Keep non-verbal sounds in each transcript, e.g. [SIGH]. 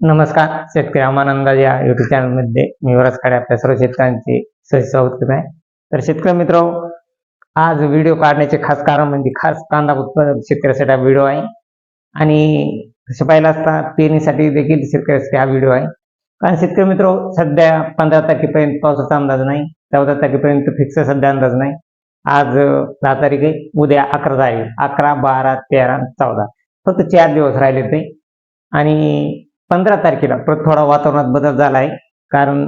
नमस्कार शेतकरी अमानंद या युट्यूब चॅनलमध्ये मी वरच खाडे आपल्या सर्व शेतकऱ्यांचे स्वागत करत आहे. तर शेतकरी मित्र आज व्हिडिओ काढण्याचे खास कारण म्हणजे खास कांदा उत्पादक शेतकऱ्यासाठी हा व्हिडिओ आहे. आणि तसे पाहिलं असता पेरणीसाठी देखील शेतकऱ्यासाठी हा व्हिडिओ आहे. कारण शेतकरी मित्र सध्या पंधरा तारखेपर्यंत पावसाचा अंदाज नाही चौदा तारखेपर्यंत फिक्स सध्या अंदाज नाही. आज दहा तारीख आहे उद्या अकरा तारीख अकरा बारा तेरा चौदा. फक्त चार दिवस राहिले ते आणि पंधरा तारखेला परत थोडा वातावरणात बदल झाला आहे कारण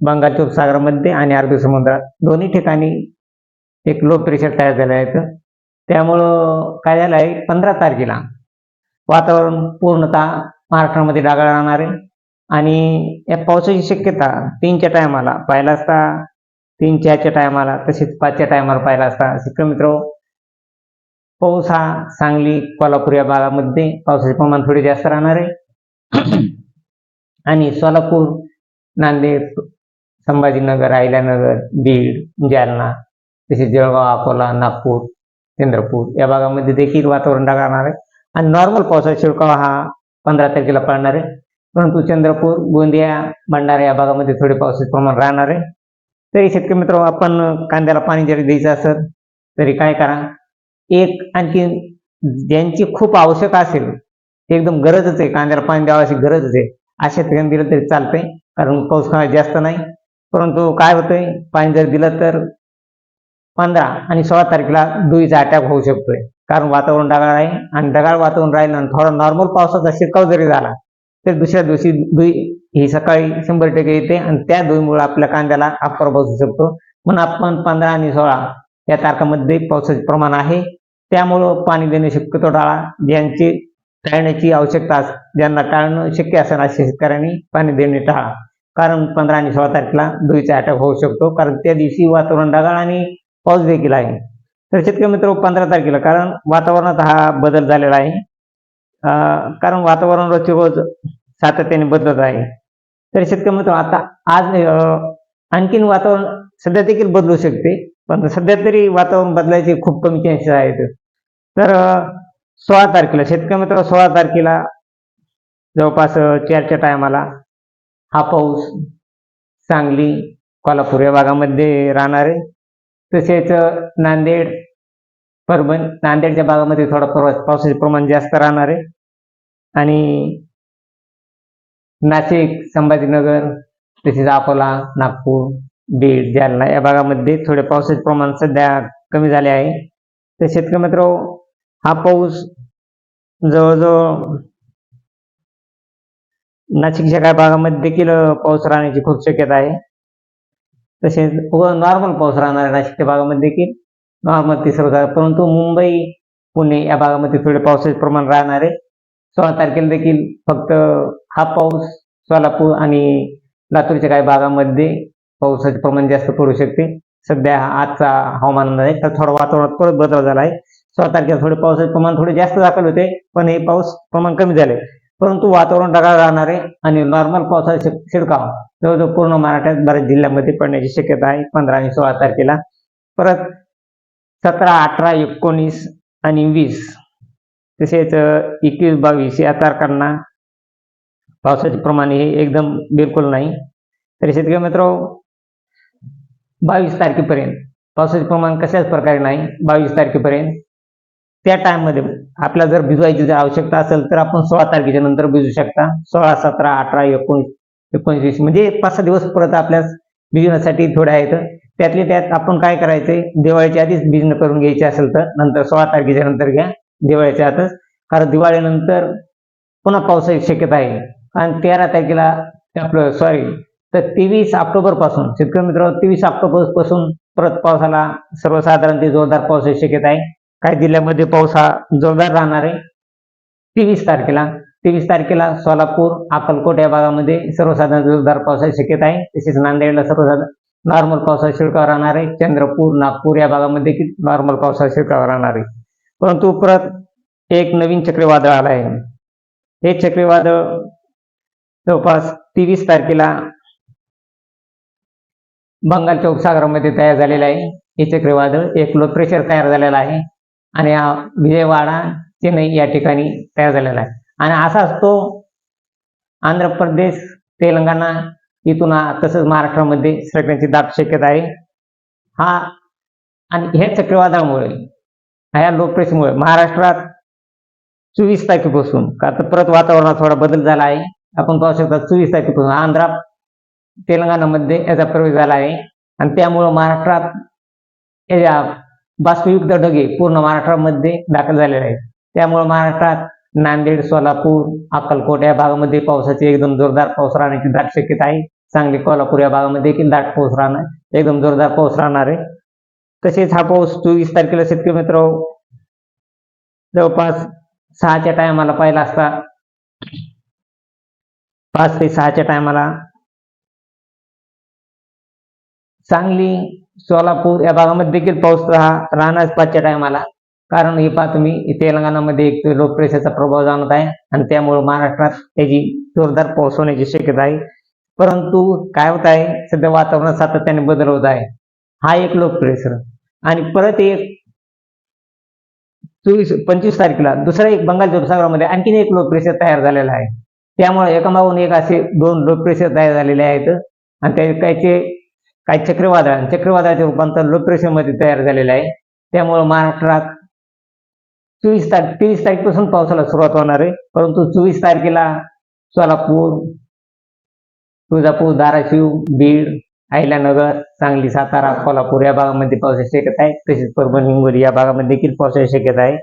बंगालच्या उपसागरामध्ये आणि अरबी समुद्रात दोन्ही ठिकाणी एक लो प्रेशर तयार झालं आहे. त्यामुळं काय झालं आहे? पंधरा तारखेला वातावरण पूर्णतः महाराष्ट्रामध्ये डागाळ राहणार आहे. आणि या पावसाची शक्यता तीनच्या टायमाला पाहिला असता तीन चारच्या टायमाला तसेच पाचच्या टायमाला पाहिला असता. शिक्षमित्र मित्र पाऊस हा सांगली कोल्हापूर या भागामध्ये पावसाचे प्रमाण थोडे जास्त राहणार आहे. [CLEARS THROAT] आणि सोलापूर नांदेड संभाजीनगर अहिल्यानगर बीड जालना तसेच जळगाव अकोला नागपूर चंद्रपूर या भागामध्ये देखील वातावरण ढगाळणार आहे. आणि नॉर्मल पावसाचा शिडकावा हा पंधरा तारखेला पडणार आहे. परंतु चंद्रपूर गोंदिया भंडारा या भागामध्ये थोडे पावसाचे प्रमाण राहणार आहे. तरी शेतकरी मित्र आपण कांद्याला पाणी जरी द्यायचं असेल तरी काय करा? एक आणखी ज्यांची खूप आवश्यक असेल एकदम गरजच आहे. कांद्याला पाणी द्यावाची गरजच आहे. अशा ठिकाणी दिलं तरी चालतंय. कारण पाऊस काय जास्त नाही. परंतु काय होतंय? पाणी जर दिलं तर पंधरा आणि सोळा तारखेला दुईचा अटॅक होऊ शकतोय. कारण वातावरण ढगाळ आहे आणि ढगाळ वातावरण राहिलं आणि थोडा नॉर्मल पावसाचा शिरकाव जरी झाला तर दुसऱ्या दिवशी दुई ही सकाळी शंभर टक्के येते आणि त्या दुईमुळे आपल्या कांद्याला अप्पर बसू शकतो. म्हणून आपण पंधरा आणि सोळा या तारखामध्ये पावसाचे प्रमाण आहे. त्यामुळं पाणी देणे शक्यतो टाळा. ज्यांची टाळण्याची आवश्यकता ज्यांना टाळणं शक्य असेल अशा शेतकऱ्यांनी पाणी देणे टाळा. कारण पंधरा आणि सोळा तारखेला धुळीचा अटॅक होऊ शकतो. कारण त्या दिवशी वातावरण ढगाळ आणि पाऊस देखील आहे. तर शेतकरी मित्र पंधरा तारखेला कारण वातावरणात हा बदल झालेला आहे. कारण वातावरण रोजचे रोज सातत्याने बदलत आहे. तर शेतकरी मित्र आता आज आणखीन वातावरण सध्या देखील बदलू शकते. पण सध्या तरी वातावरण बदलायचे खूप कमी चान्सेस आहेत. तर सोळा तारखेला शेतकरी मित्र सोळा तारखेला जवळपास चारच्या टायमाला हा पाऊस सांगली कोल्हापूर या भागामध्ये राहणार आहे. तसेच नांदेड परभण नांदेडच्या भागामध्ये थोडा प्रवास पावसाचे प्रमाण जास्त राहणार आहे. आणि नाशिक संभाजीनगर तसेच अकोला नागपूर बीड जालना या भागामध्ये थोडे पावसाचे प्रमाण सध्या कमी झाले आहे. तर शेतकरी मित्र हा पाऊस जवळजवळ नाशिकच्या काही भागामध्ये देखील पाऊस राहण्याची खूप शक्यता आहे. तसेच नॉर्मल पाऊस राहणार आहे नाशिकच्या भागामध्ये देखील नॉर्मल तिसरं झालं परंतु मुंबई पुणे या भागामध्ये थोडे पावसाचे प्रमाण राहणार आहे. सोळा तारखेला देखील फक्त हा पाऊस सोलापूर आणि लातूरच्या काही भागामध्ये पावसाचे प्रमाण जास्त पडू शकते. सध्या हा आजचा हवामान अंदाज आहे. तर थोडा वातावरणात परत बदल झाला आहे. सोळा तारखेला थोडे पावसाचे प्रमाण थोडे जास्त दाखल होते पण हे पाऊस प्रमाण कमी झाले. परंतु वातावरण ढगाळ राहणार आहे आणि नॉर्मल पावसाचा शिडकाव जवळजवळ पूर्ण महाराष्ट्रात बऱ्याच जिल्ह्यामध्ये पडण्याची शक्यता आहे. पंधरा आणि सोळा तारखेला. परत सतरा अठरा एकोणीस आणि वीस तसेच एकवीस बावीस या तारखांना पावसाचे प्रमाण हे एकदम बिलकुल नाही. तरी शेतकरी मित्र बावीस तारखेपर्यंत पावसाचे प्रमाण कशाच प्रकारे नाही? बावीस तारखेपर्यंत त्या टाइममध्ये आपल्या जर भिजवायची जर आवश्यकता असेल तर आपण सोळा तारखेच्या नंतर भिजू शकता. सोळा सतरा अठरा एकोणीस एकोणीस म्हणजे पाच सहा दिवस परत आपल्यास भिजवण्यासाठी थोडे आहेत. त्यातले त्यात आपण काय करायचंय? दिवाळीच्या आधीच भिजणं करून घ्यायचे असेल तर नंतर सोळा तारखेच्या नंतर घ्या दिवाळीच्या आतच. कारण दिवाळीनंतर पुन्हा पावसाची शक्यता आहे. आणि तेरा तारखेला आपलं सॉरी तर तेवीस ऑक्टोबरपासून शेतकरी मित्र तेवीस ऑक्टोबरपासून परत पावसाला सर्वसाधारण ते जोरदार पावसाची शक्यता आहे. काही जिल्ह्यामध्ये पाऊस हा जोरदार राहणार आहे? तेवीस तारखेला. तेवीस तारखेला सोलापूर अक्कलकोट या भागामध्ये सर्वसाधारण जोरदार पावसाची शक्यता आहे. तसेच नांदेडला सर्वसाधारण नॉर्मल पावसाचा शिडकाव राहणार आहे. चंद्रपूर नागपूर या भागामध्ये नॉर्मल पावसाचा शिडकाव राहणार आहे. परंतु परत एक नवीन चक्रीवादळ आलं आहे. हे चक्रीवादळ जवळपास तेवीस तारखेला बंगालच्या उपसागरामध्ये तयार झालेलं आहे. हे चक्रीवादळ एक लो प्रेशर तयार झालेला आहे. आणि हा विजयवाडा चेन्नई या ठिकाणी तयार झालेला आहे. आणि असाच तो आंध्र प्रदेश तेलंगणा इथून तसंच महाराष्ट्रामध्ये सरकण्याची दाट शक्यता आहे. हा आणि हे चक्रीवादळामुळे ह्या लोकप्रेसमुळे महाराष्ट्रात चोवीस तारखेपासून का तर परत वातावरणात थोडा बदल झाला आहे. आपण पाहू शकता चोवीस तारखेपासून आंध्रा तेलंगणामध्ये याचा प्रवेश झाला आहे. आणि त्यामुळं महाराष्ट्रात या बाष्पयुक्त ढगे पूर्ण महाराष्ट्रामध्ये दाखल झालेले आहेत. त्यामुळे महाराष्ट्रात नांदेड सोलापूर अक्कलकोट या भागामध्ये पावसाची एकदम जोरदार पाऊस राहण्याची दाट शक्यता आहे. सांगली कोल्हापूर या भागामध्ये देखील दाट पाऊस राहणार एकदम जोरदार पाऊस राहणार आहे. तसेच हा पाऊस चोवीस तारखेला शेतकरी मित्र जवळपास सहाच्या टायमाला पाहिला असता पाच ते सहाच्या टायमाला सांगली सोलापूर या भागामध्ये देखील पाऊस हा राहणार पाचच्या टायमाला कारण हे पहा तुम्ही तेलंगणामध्ये एक लो प्रेशरचा प्रभाव जाणवत आहे आणि त्यामुळे महाराष्ट्रात त्याची जोरदार पाऊस होण्याची शक्यता आहे. परंतु काय होत आहे सध्या वातावरणात सातत्याने बदल होत आहे. हा एक लो प्रेशर. आणि परत एक चोवीस पंचवीस तारखेला दुसरा एक बंगालच्या उपसागरामध्ये आणखीन एक लो प्रेशर तयार झालेला आहे. त्यामुळे एकामागून एक असे दोन लो प्रेशर तयार झालेले आहेत. आणि त्या त्याचे काही चक्रीवादळ आणि चक्रीवादळाचे रूपांतर लो प्रेशरमध्ये तयार झालेलं आहे. त्यामुळे महाराष्ट्रात चोवीस तारीख तेवीस तारखेपासून पावसाला सुरुवात होणार आहे. परंतु चोवीस तारखेला सोलापूर तुळजापूर धाराशिव बीड अहिल्यानगर सांगली सातारा कोल्हापूर या भागामध्ये पावसाची शक्यता आहे. तसेच परभणी हिंगोली या भागामध्ये देखील पावसाची शक्यता आहे.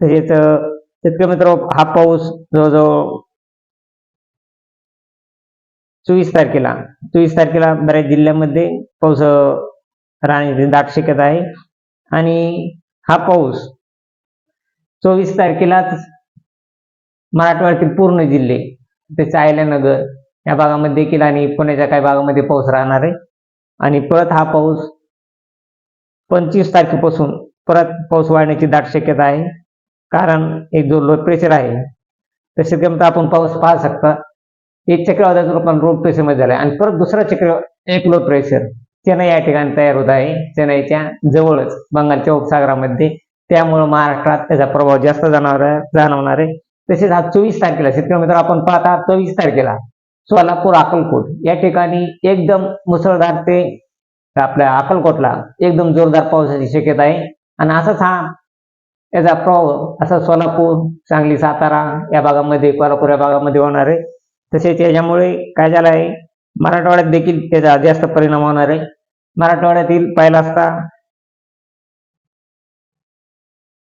तसेच शेतकरी मित्र हा पाऊस जवळजवळ चोवीस तारखेला. चोवीस तारखेला बऱ्याच जिल्ह्यामध्ये पाऊस राहण्याची दाट शक्यता आहे. आणि हा पाऊस चोवीस तारखेलाच मराठवाड्यातील पूर्ण जिल्हे त्याचे अहिल्यानगर या भागामध्ये देखील आणि पुण्याच्या काही भागामध्ये पाऊस राहणार आहे. आणि परत हा पाऊस पंचवीस तारखेपासून परत पाऊस वाढण्याची दाट शक्यता आहे. कारण एक जो लो प्रेशर आहे. तसे म्हणता आपण पाऊस पाहू शकता. एक चक्रवादाचं रूपांतर लो प्रेशरमध्ये झालं आहे आणि परत दुसरा चक्र एक लो प्रेशर चेन्नई या ठिकाणी तयार होत आहे. चेन्नईच्या जवळच बंगालच्या उपसागरामध्ये. त्यामुळं महाराष्ट्रात त्याचा प्रभाव जास्त जाणवणार जाणवणार आहे. तसेच हा चोवीस तारखेला शेतकरी मित्र आपण पाहता चोवीस तारखेला सोलापूर अकलकोट या ठिकाणी एकदम मुसळधार ते आपल्या अकलकोटला एकदम जोरदार पावसाची शक्यता आहे. आणि असाच हा याचा प्रभाव असा सोलापूर सांगली सातारा या भागामध्ये कोल्हापूर या भागामध्ये होणार आहे. तसेच याच्यामुळे काय झालं आहे मराठवाड्यात देखील त्याचा जास्त परिणाम होणार आहे. मराठवाड्यातील पहिला असता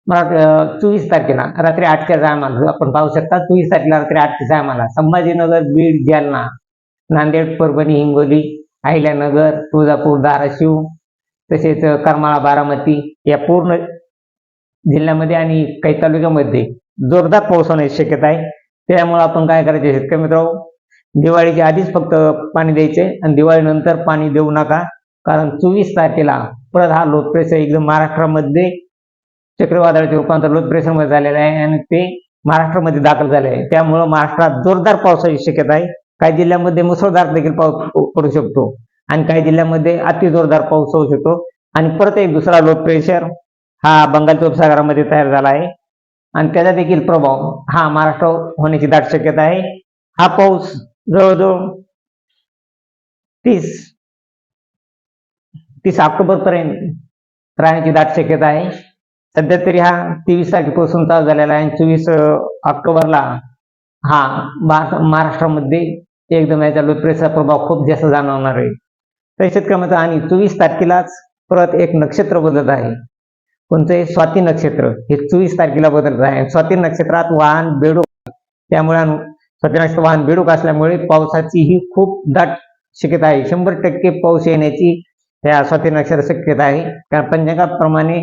मराठ चोवीस तारखेला रात्री आठच्या टायमाला हो, आपण पाहू शकता चोवीस तारखेला रात्री आठच्या टायमाला संभाजीनगर बीड जालना नांदेड परभणी हिंगोली अहिल्यानगर तुळजापूर धाराशिव तसेच करमाळा बारामती या पूर्ण जिल्ह्यामध्ये आणि काही तालुक्यामध्ये जोरदार पाऊस होण्याची शक्यता आहे. त्यामुळे आपण काय करायचे शेतकरी मित्र दिवाळीच्या आधीच फक्त पाणी द्यायचे आणि दिवाळीनंतर पाणी देऊ नका. कारण चोवीस तारखेला परत हा लो प्रेशर एकदम महाराष्ट्रामध्ये चक्रीवादळाचे रूपांतर लो प्रेशरमध्ये झालेलं आहे आणि ते महाराष्ट्रामध्ये दाखल झाले आहे. त्यामुळं महाराष्ट्रात जोरदार पावसाची शक्यता आहे. काही जिल्ह्यांमध्ये मुसळधार देखील पाऊस पडू शकतो आणि काही जिल्ह्यांमध्ये अति जोरदार पाऊस होऊ शकतो. आणि परत एक दुसरा लो प्रेशर हा बंगालच्या उपसागरामध्ये तयार झाला आहे. आणि त्याचा देखील प्रभाव हा महाराष्ट्र होण्याची दाट शक्यता आहे. हा पाऊस जवळजवळ तीस तीस ऑक्टोबर पर्यंत राहण्याची दाट शक्यता आहे. सध्या तरी हा तेवीस तारखेपासून चालू झालेला आहे. आणि चोवीस ऑक्टोबरला हा महाराष्ट्रामध्ये एकदम याचा लोकप्रियचा प्रभाव खूप जास्त जाणवणार आहे. तर शेतकऱ्याचा आणि चोवीस तारखेलाच परत एक नक्षत्र बदलत आहे. कोणतं आहे स्वाती नक्षत्र हे चोवीस तारखेला बदलत आहे. स्वाती नक्षत्रात वाहन बेडूक त्यामुळे स्वाती नक्षत्र वाहन बेडूक असल्यामुळे पावसाची ही खूप दाट शक्यता आहे. शंभर टक्के पाऊस येण्याची या स्वाती नक्षत्र शक्यता आहे. कारण पंचांगाप्रमाणे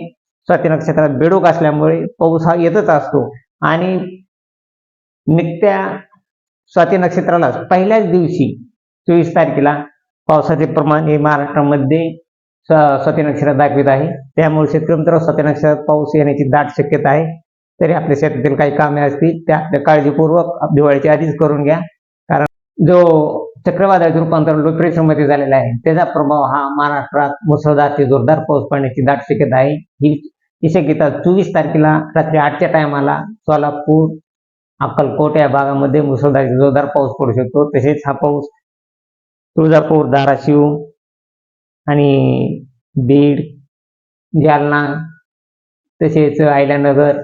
स्वाती नक्षत्रात बेडूक असल्यामुळे पाऊस हा येतच असतो. आणि निघत्या स्वाती नक्षत्रालाच पहिल्याच दिवशी चोवीस तारखेला पावसाचे प्रमाण हे महाराष्ट्रामध्ये सत्यनक्षरात दाखवित आहे. त्यामुळे शेतकरी मित्र सत्यनक्षरात पाऊस येण्याची दाट शक्यता आहे. तरी आपल्या शेतातील काही कामे असतील त्या आपल्या काळजीपूर्वक दिवाळीच्या आधीच करून घ्या. कारण जो चक्रवादळाचे रूपांतरण लोप्रेशनमध्ये झालेला आहे त्याचा प्रभाव हा महाराष्ट्रात मुसळधार ते जोरदार पाऊस पडण्याची दाट शक्यता आहे. ही ही शक्यता चोवीस तारखेला रात्री आठच्या टायमाला सोलापूर अक्कलकोट या भागामध्ये मुसळधार जोरदार पाऊस पडू शकतो. तसेच हा पाऊस तुळजापूर धाराशिव आणि बीड जालना तसेच अहिल्यानगर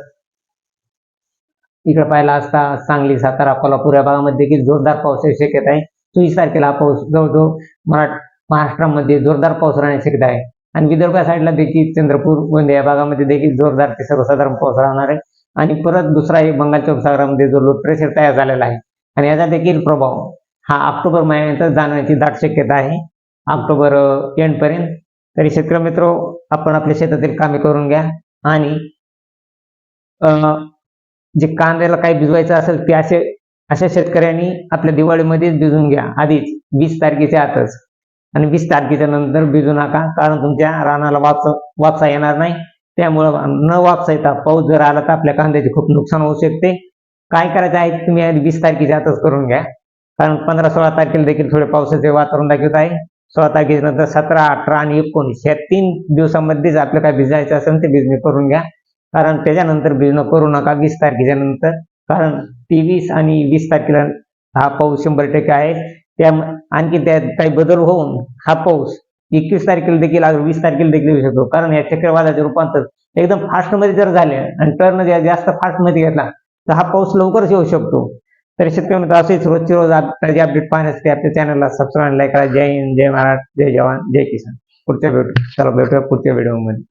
इकडे पाहिला असता सांगली सातारा कोल्हापूर या भागामध्ये देखील जोरदार पावसाची शक्यता आहे. चोवीस तारखेला पाऊस जवळजवळ मराठ महाराष्ट्रामध्ये जोरदार पाऊस राहण्याची शक्यता आहे. आणि विदर्भ साईडला देखील चंद्रपूर गोंदिया या भागामध्ये देखील जोरदार ते सर्वसाधारण पाऊस राहणार आहे. आणि परत दुसरा एक बंगालच्या उपसागरामध्ये जो लो प्रेशर तयार झालेला आहे. आणि याचा देखील प्रभाव हा ऑक्टोबर महिन्यानंतर जाणवण्याची दाट शक्यता आहे. ऑक्टोबर एंड पर्यंत तरी शेतकरी मित्र आपण आपल्या शेतातील कामे करून घ्या आणि जे कांद्याला काही भिजवायचं असेल ते असे अशा शेतकऱ्यांनी आपल्या दिवाळीमध्येच भिजून घ्या. आधीच वीस तारखेच्या आतच. आणि वीस तारखेच्या नंतर भिजू नका कारण तुमच्या रानाला वाच वापसा येणार नाही. त्यामुळं न वापसा येता पाऊस जर आला तर आपल्या कांद्याचे खूप नुकसान होऊ शकते. काय करायचं आहे तुम्ही आधी वीस तारखेच्या आतच करून घ्या. कारण पंधरा सोळा तारखेला देखील थोडे पावसाचे वातावरण दाखवत आहे. सोळा तारखेच्या नंतर सतरा अठरा आणि एकोणीस या तीन दिवसामध्येच आपलं काय भिजायचं असेल ते बिझनेस करून घ्या. कारण त्याच्यानंतर बिझनेस करू नका वीस तारखेच्या नंतर. कारण तेवीस आणि वीस तारखेला हा पाऊस शंभर टक्के आहे. त्या आणखी त्यात काही बदल होऊन हा पाऊस एकवीस तारखेला देखील वीस तारखेला देखील येऊ शकतो. कारण या चक्रवादाचे रूपांतर एकदम फास्टमध्ये जर झाले आणि टर्न जास्त फास्टमध्ये घेतला तर हा पाऊस लवकरच येऊ शकतो. तर शेतकरी मित्र असेच रोज ताजी अपडेट पाहण्यासाठी आपल्या चॅनलला सबस्क्राईब लाईक करा. जय हिंद जय महाराष्ट्र जय जवान जय किसान. पुढच्या भेटू चला भेटूया पुढच्या व्हिडिओमध्ये